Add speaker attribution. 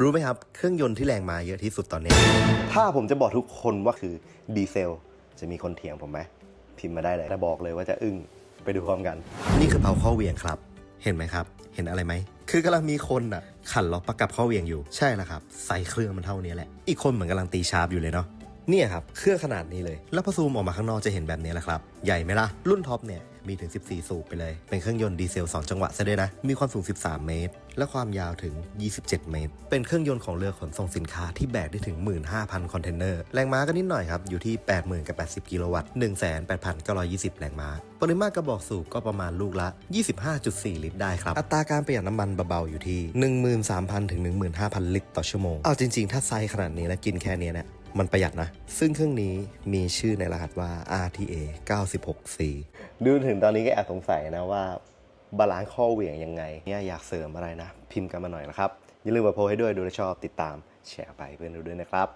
Speaker 1: รู้ไหมครับ เครื่องยนต์ที่แรงมาเยอะที่สุดตอนนี้
Speaker 2: ถ้าผมจะบอกทุกคนว่าคือดีเซล จะมีคนเถียงผมไหม พิมพ์มาได้เลยแต่บอกเลยว่าจะอึ้งไปดูพร้อมกัน
Speaker 1: นี่คือเผาข้อเหวี่ยงครับ เห็นไหมครับ เห็นอะไรไหม คือกำลังมีคนอะ ขันล็อกประกับข้อเหวี่ยงอยู่ ใช่แล้วครับไซส์เครื่องมันเท่านี้แหละ อีกคนเหมือนกำลังตีชาร์ปอยู่เลยเนาะ เนี่ยครับ เครื่องขนาดนี้เลย แล้วพอซูมออกมาข้างนอกจะเห็นแบบนี้แหละครับ ใหญ่ไหมล่ะ รุ่นท็อปเนี่ยมีถึง 14 สูบไปเลย เป็นเครื่องยนต์ดีเซล 2 จังหวะซะด้วยนะ มีความสูง 13 เมตร และความยาวถึง 27 เมตร เป็นเครื่องยนต์ของเรือขนส่งสินค้าที่แบกได้ถึง 15,000 คอนเทนเนอร์ แรงม้าก็นิดหน่อยครับ อยู่ที่ 80,000 กับ 80 กิโลวัตต์ 18,920 แรงม้า ปริมาตรกระบอกสูบก็ประมาณลูกละ 25.4 ลิตรได้ครับ อัตราการประหยัดน้ำมันเบาๆอยู่ที่ 13,000 ถึง 15,000 ลิตรต่อชั่วโมง เอาจริงๆ ถ้าไซส์ขนาดนี้นะกินแค่นี้เนี่ย มันประหยัดนะ ซึ่งเครื่องนี้มีชื่อในรหัสว่า RTA 96C
Speaker 2: ดูถึงตอนนี้ก็แอบสงสัยนะว่าบาลานซ์ข้อเหวี่ยงยังไงเนี่ยอยากเสริมอะไรนะ พิมพ์กันมาหน่อยนะครับ อย่าลืมมาโพให้ด้วยดูแลชอบติดตามแชร์ไปเพื่อนดูด้วยนะครับ